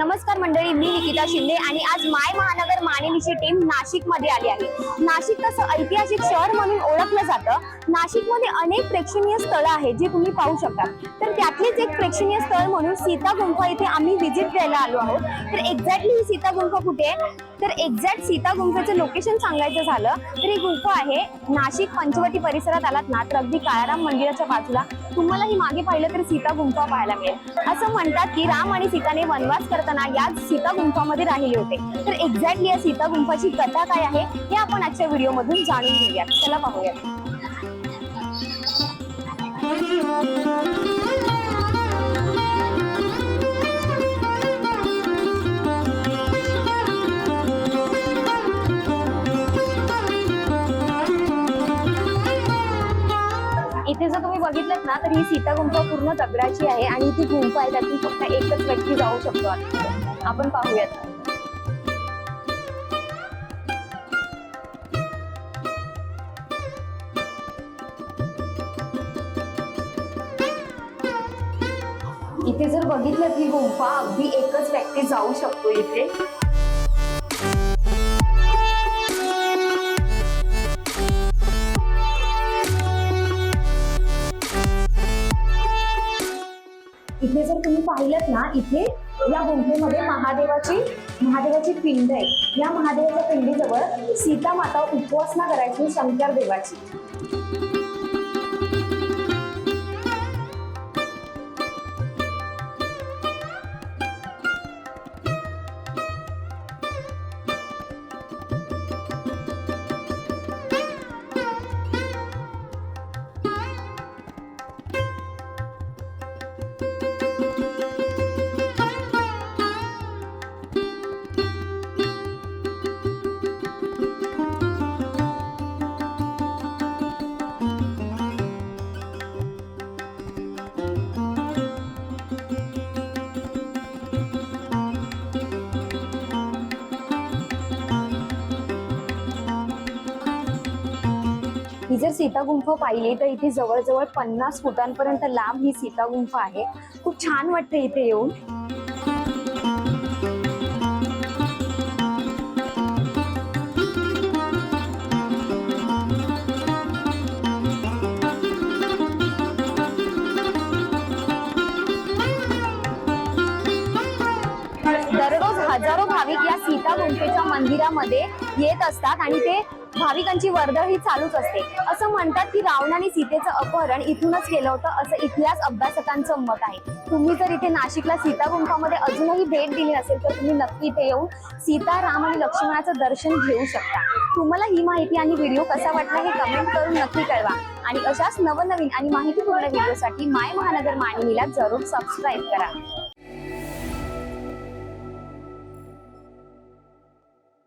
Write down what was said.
नमस्कार मंडळी मी निकिता शिंदे आणि आज माय महानगर मानिनीची टीम नाशिकमध्ये आली आहे. नाशिक तसं ऐतिहासिक शहर म्हणून ओळखलं जातं. नाशिकमध्ये अनेक प्रेक्षणीय स्थळं आहेत जे तुम्ही पाहू शकता. तर त्यातलीच एक प्रेक्षणीय स्थळ म्हणून सीता गुंफा इथे आम्ही व्हिजिट द्यायला आलो आहोत. तर एक्झॅक्टली ही सीता गुंफा कुठे आहे? तर एक्झॅक्ट सीता गुंफेचं लोकेशन सांगायचं झालं तर ही गुंफा आहे नाशिक पंचवटी परिसरात आलात ना तर अगदी काळाराम मंदिराच्या बाजूला. तुम्हाला ही मागे पाहिलं तर सीता गुंफा पाहायला मिळेल. असं म्हणतात की राम आणि सीताने वनवास करताना याच सीता गुंफामध्ये राहिले होते. तर एक्झॅक्टली या सीता गुंफाची कथा काय आहे हे आपण आजच्या व्हिडिओमधून जाणून घेऊयात. चला पाहूयात. बघितलं ना तर ही सीता गुंफा पूर्ण दगडाची आहे आणि ती गुंफा आहे त्यातून फक्त एकच व्यक्ती जाऊ शकतो आपण. पाहूयात. इथे जर बघितलं ही गुंफा अगदी एकच व्यक्ती जाऊ शकतो इथे. इथे जर तुम्ही पाहिलं ना इथे या गुंफेमध्ये महादेवाची महादेवाची पिंड आहे. या महादेवाच्या पिंडीजवळ सीता माता उपवासना करायची शंकर देवाची. ही जर सीता गुंफा पाहिली तर इथे जवळजवळ पन्नास फुटांपर्यंत लांब ही सीता गुंफा आहे. खूप छान वाटते इथे येऊन. दररोज हजारो भाविक या सीता गुंफेच्या मंदिरामध्ये येत असतात आणि ते भाविकांची वर्दळ ही चालूच असते. असं म्हणतात की रावणाने सीतेचं अपहरण इथूनच केलं होतं असं इतिहास अभ्यासकांचं मत आहे. तुम्ही जर इथे नाशिकला सीता गुंफामध्ये अजूनही भेट दिली असेल तर तुम्ही नक्की इथे येऊन सीता राम आणि लक्ष्मणाचं दर्शन घेऊ शकता. तुम्हाला ही माहिती आणि व्हिडिओ कसा वाटला हे कमेंट करून नक्की कळवा. आणि अशाच नवनवीन आणि माहितीपूर्ण व्हिडिओसाठी माय महानगर मांडणीला जरूर सबस्क्राईब करा.